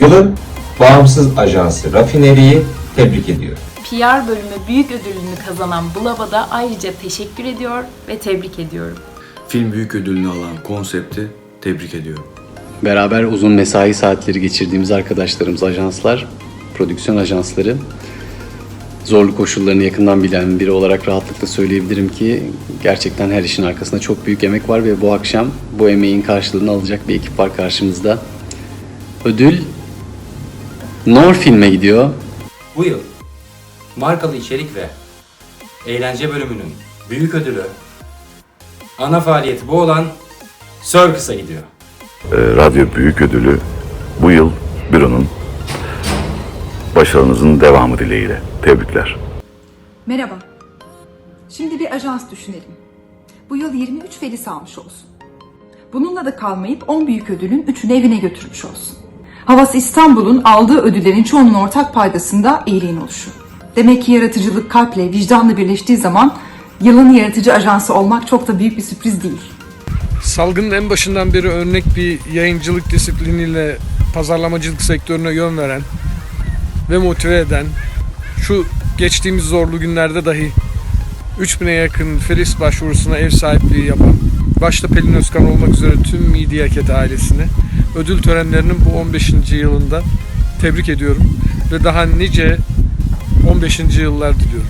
Yılın bağımsız ajansı Rafineri'yi tebrik ediyor. PR bölümü büyük ödülünü kazanan Bulab'a da ayrıca teşekkür ediyor ve tebrik ediyorum. Film büyük ödülünü alan konsepti tebrik ediyorum. Beraber uzun mesai saatleri geçirdiğimiz arkadaşlarımız, ajanslar, prodüksiyon ajansları zorlu koşullarını yakından bilen biri olarak rahatlıkla söyleyebilirim ki gerçekten her işin arkasında çok büyük emek var ve bu akşam bu emeğin karşılığını alacak bir ekip var karşımızda. Ödül Nor filme gidiyor. Bu yıl markalı içerik ve eğlence bölümünün büyük ödülü ana faaliyeti bu olan Circus'a gidiyor. Ee, Radyo Büyük Ödülü bu yıl büronun başarınızın devamı dileğiyle. Tebrikler. Merhaba. Şimdi bir ajans düşünelim. Bu yıl 23 felis almış olsun. Bununla da kalmayıp 10 büyük ödülün 3'ünü evine götürmüş olsun. Havas İstanbul'un aldığı ödüllerin çoğunun ortak paydasında iyiliğin oluşu. Demek ki yaratıcılık kalple, vicdanla birleştiği zaman yılın yaratıcı ajansı olmak çok da büyük bir sürpriz değil. Salgının en başından beri örnek bir yayıncılık disipliniyle pazarlamacılık sektörüne yön veren ve motive eden, şu geçtiğimiz zorlu günlerde dahi 3000'e yakın Felis başvurusuna ev sahipliği yapan, başta Pelin Özkan olmak üzere tüm Midiyaket ailesini ödül törenlerinin bu 15. yılında tebrik ediyorum ve daha nice 15. yıllar diliyorum.